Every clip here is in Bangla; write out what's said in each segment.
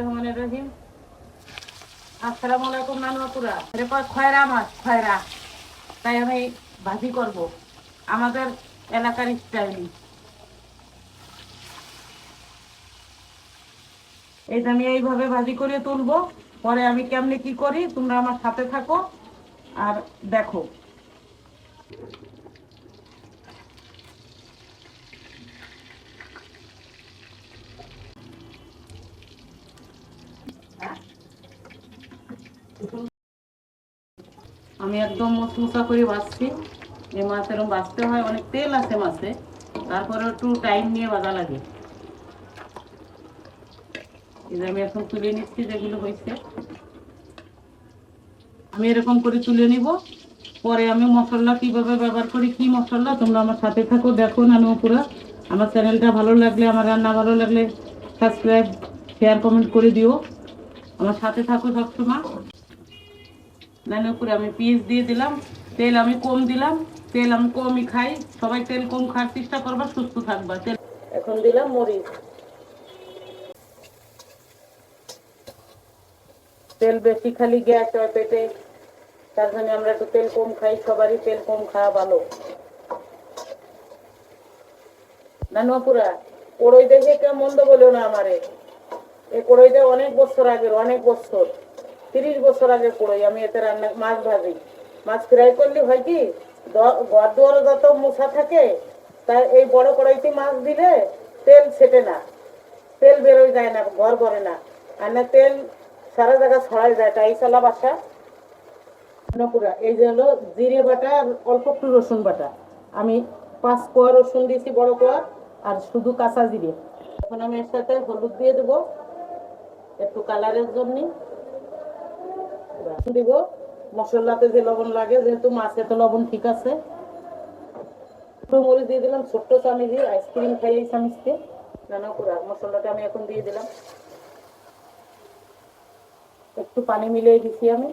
রহমানের রহিম। আলাইকুম নানুয়াপুরা এর পর খয়রা মাছ খয়রা। তাই আমি ভাজি করব। আমাদের এলাকার স্টাইলি এই আমি এইভাবে ভাজি করে তুলবো, পরে আমি কেমনে কি করি, তোমরা আমার সাথে থাকো আর দেখো। আমি একদম মশমশা করে বাঁচছি এই মাছ এরকম বাঁচতে হয়, অনেক তেল আছে মাছে। তারপরে একটু টাইম নিয়ে বাজা লাগে। যে আমি এখন তুলে নিচ্ছি যেগুলো হয়েছে। আমি এরকম করে তুলে নিব। পরে আমি মশলা কীভাবে ব্যবহার করি, কি মশলা, তোমরা আমার সাথে থাকো, দেখো নানু পুরা আমার চ্যানেলটা ভালো লাগলে, আমার রান্না ভালো লাগলে সাবস্ক্রাইব শেয়ার কমেন্ট করে দিও। আমার সাথে থাকো সবসময়। নানের উপরে আমি পিস দিয়ে দিলাম, তেল আমি কম দিলাম, তেল আমি কমই খাই। সবাই তেল কম খাওয়ার চেষ্টা করবা, সুস্থ থাকবা। তেল এখন দিলাম মরিচ। তেল বেশি খালি গ্যাস হয় পেটে, তার জন্য আমরা একটু তেল কম খাই, সবারই তেল কম খাওয়া ভালো। নানুয়াপুরা কড়ই দেখে কেউ মন্দ বলো না আমারে। এই কড়ইটা অনেক বছর আগের, অনেক বছর। তিরিশ বছর আগে কড়ই আমি এতে রান্না, মাছ ভাজি। মাছ ফ্রাই করলে হয় কি ঘর দুয়ারে যত মশা থাকে তাই এই বড় কড়াইতে মাছ দিলে তেল ছেটে না, তেল বেরোয় যায় না, ঘর ভরে না। আর না তেল সারা জায়গা ছড়াই যায় তাই চালা বাসা। পুরা এই যে হলো জিরে বাটা আর অল্প একটু রসুন বাটা। আমি পাঁচ কোয়া রসুন দিয়েছি বড় কোয়া, আর শুধু কাঁচা জিরে। এখন আমি এর সাথে হলুদ দিয়ে দেবো, একটু কালারের জন্য। দিব। মশলাতে যে লবণ লাগে, যেহেতু মাছে তো লবণ ঠিক আছে। মরিচ দিয়ে দিলাম, ছোট্ট চামিচি আইসক্রিম খাই এই চামিচকে। নানা পুরা মশলাটা আমি এখন দিয়ে দিলাম। একটু পানি মিলিয়ে দিছি আমি।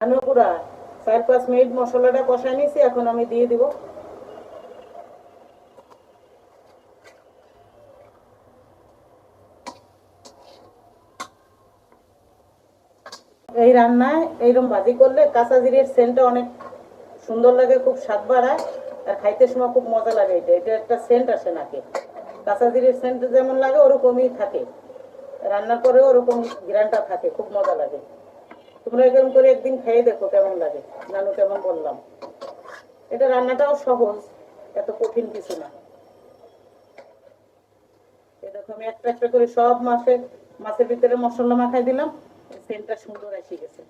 নানা পুরা চার পাঁচ মিনিট মশলাটা কষাই নিয়েছি এখন আমি দিয়ে দিব। এই রান্নায় এইরকম ভাজি করলে কাঁচা জিরের সেন্টটা অনেক সুন্দর লাগে, খুব স্বাদ বাড়ায়, আর খাইতে সময় খুব মজা লাগে এটা। এটা একটা সেন্ট আসে নাকি। কাঁচা জিরের সেন্ট যেমন লাগে, ওরকমই থাকে। রান্নার পরেও ওরকম গ্রানটা থাকে, খুব মজা লাগে। তোমরা এরকম করে একদিন খেয়ে দেখো কেমন লাগে। নানু কেমন বললাম। এটা রান্নাটাও সহজ, এত কঠিন কিছু না। আমি একটা একটা করে সব মাছের মাছের ভিতরে মশলা মাখাই দিলাম। সেন্টটা সুন্দর এসে গেছে।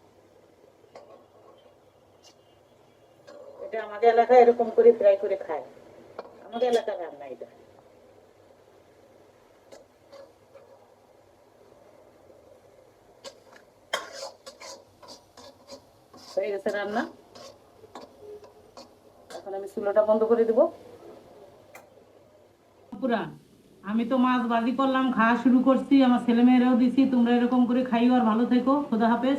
এটা আমাদের এলাকায় এরকম করে ফ্রাই করে খায়। আমাদের এলাকার রান্না এটা। হয়ে গেছে রান্না। এখন আমি চুলোটা বন্ধ করে দিব। পুরা আমি তো মাছ বাজি করলাম, খাওয়া শুরু করছি, আমার ছেলে মেয়েরাও দিছি, তোমরা এরকম করে খাইও আর ভালো থেকো খোদা হাফেজ